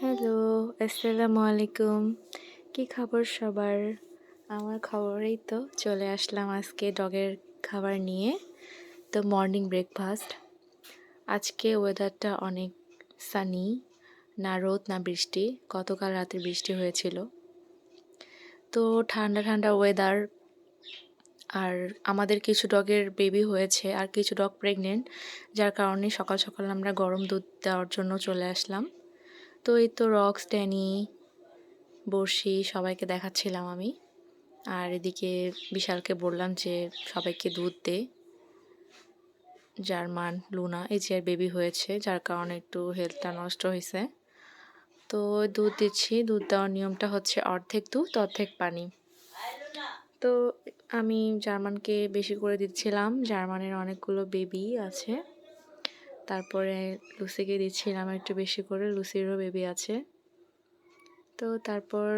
Hello, আসসালামু আলাইকুম। কি খবর সবার? আমার খবরেই তো চলে আসলাম আজকে ডগের খাবার নিয়ে, তো মর্নিং ব্রেকফাস্ট। আজকে ওয়েদারটা অনেক সানি, না রোদ, না বৃষ্টি, গতকাল রাতে বৃষ্টি হয়েছিল। তো ঠান্ডা ঠান্ডা ওয়েদার, আর আমাদের কিছু ডগের বেবি হয়েছে আর কিছু ডগ প্রেগনেন্ট, যার কারণে সকাল সকাল আমরা গরম দুধ দেওয়ার জন্য চলে আসলাম। তো এই তো রক্স ড্যানি বর্ষি সবাইকে দেখাচ্ছিলাম আমি। আর এদিকে বিশালকে বললাম যে সবাইকে দুধ দে। জার্মান, লুনা, এই যে বেবি হয়েছে, যার কারণে একটু হেলথটা নষ্ট হয়েছে। তো দুধ দিচ্ছি, দুধ দেওয়ার নিয়মটা হচ্ছে অর্ধেক দুধ, অর্ধেক পানি। তো আমি জার্মানকে বেশি করে দিচ্ছিলাম। জার্মানের অনেকগুলো বেবি আছে। তারপরে লুসিকে দিচ্ছিলাম একটু বেশি করে, লুসিরও বেবি আছে। তো তারপর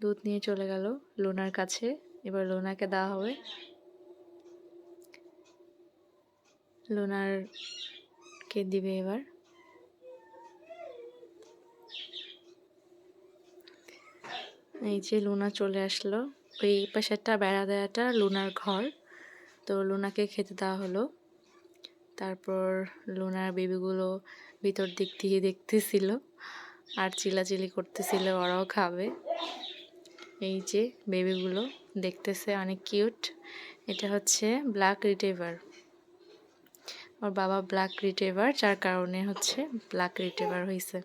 দুধ নিয়ে চলে গেল লোনার কাছে, এবার লোনাকে দেওয়া হবে। লোনার কে দিবে এবার। এই যে লুনা চলে আসলো, ওই পাশে একটা বেড়া দেওয়াটা লুনার ঘর, তো লুনাকে খেতে দেওয়া হলো। তারপর লুনার বেবিগুলো ভিতর দিক দিয়ে দেখতেছিল আর চিলাচিলি করতেছিল, ওরাও খাবে। এই যে বেবিগুলো দেখতেছে, অনেক কিউট। এটা হচ্ছে ব্ল্যাক রিটেভার ওর বাবা ব্ল্যাক রিটেভার যার কারণে হচ্ছে ব্ল্যাক রিটেভার হয়েছে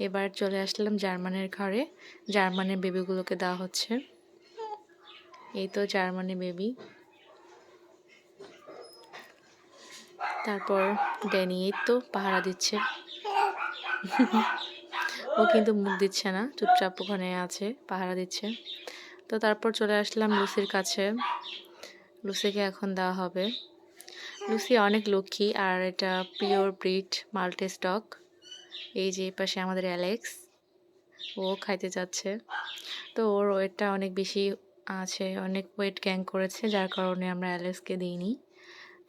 এবার চলে আসলাম জার্মানের ঘরে। জার্মানের বেবিগুলোকে দেওয়া হচ্ছে। এই তো জার্মানি বেবি। তারপর ড্যানি এই তো পাহারা দিচ্ছে। ও কিন্তু মুখ দিচ্ছে না, চুপচাপ ওখানে আছে, পাহারা দিচ্ছে। তো তারপর চলে আসলাম লুসির কাছে। লুসিকে এখন দেওয়া হবে। লুসি অনেক লক্ষ্মী, আর এটা পিওর ব্রিড মাল্টি স্টক। এই যে পাশে আমাদের অ্যালেক্স, ও খাইতে যাচ্ছে। তো ওর ওয়েটটা অনেক বেশি আছে, অনেক ওয়েট গ্যাং করেছে, যার কারণে আমরা অ্যালেক্সকে দিইনি।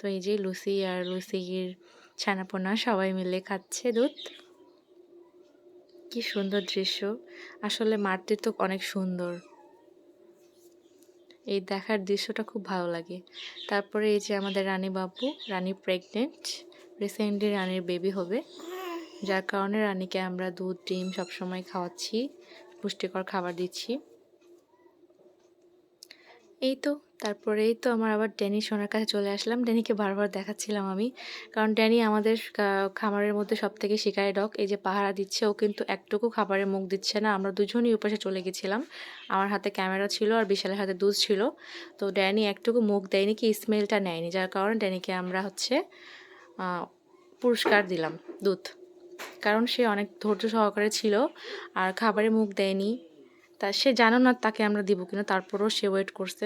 তো এই যে লুসি আর লুসির ছানাপোনা সবাই মিলে খাচ্ছে দুধ। কি সুন্দর দৃশ্য। আসলে মাঠটি তো অনেক সুন্দর। এই দেখার দৃশ্যটা খুব ভালো লাগে। তারপরে এই যে আমাদের রানী বাবু, রানী প্রেগনেন্ট রিসেন্টলি রানীর বেবি হবে। যার কারণে রানীকে আমরা দুধ, ডিম সবসময় খাওয়াচ্ছি, পুষ্টিকর খাবার দিচ্ছি। এই তো, তারপরে এই তো আমার আবার ড্যানি সোনার কাছে চলে আসলাম। ড্যানিকে বারবার দেখাচ্ছিলাম আমি। কারণ ড্যানি আমাদের খামারের মধ্যে সব থেকে শিকারি ডগ। এই যে পাহারা দিচ্ছে, ও কিন্তু একটুকু খাবারে মুখ দিচ্ছে না। আমরা দুজনই উপাসে চলে গেছিলাম। আমার হাতে ক্যামেরা ছিল আর বিশালের হাতে দুধ ছিল। তো ড্যানি একটুকু মুখ দেয়নি, কি স্মেলটা নেয়নি। যার কারণে ড্যানিকে আমরা হচ্ছে পুরস্কার দিলাম দুধ। কারণ সে অনেক ধৈর্য সহকারে ছিল আর খাবারে মুখ দেয়নি। তা সে জানো না তাকে আমরা দিব কিনা, তারপরেও সে ওয়েট করছে।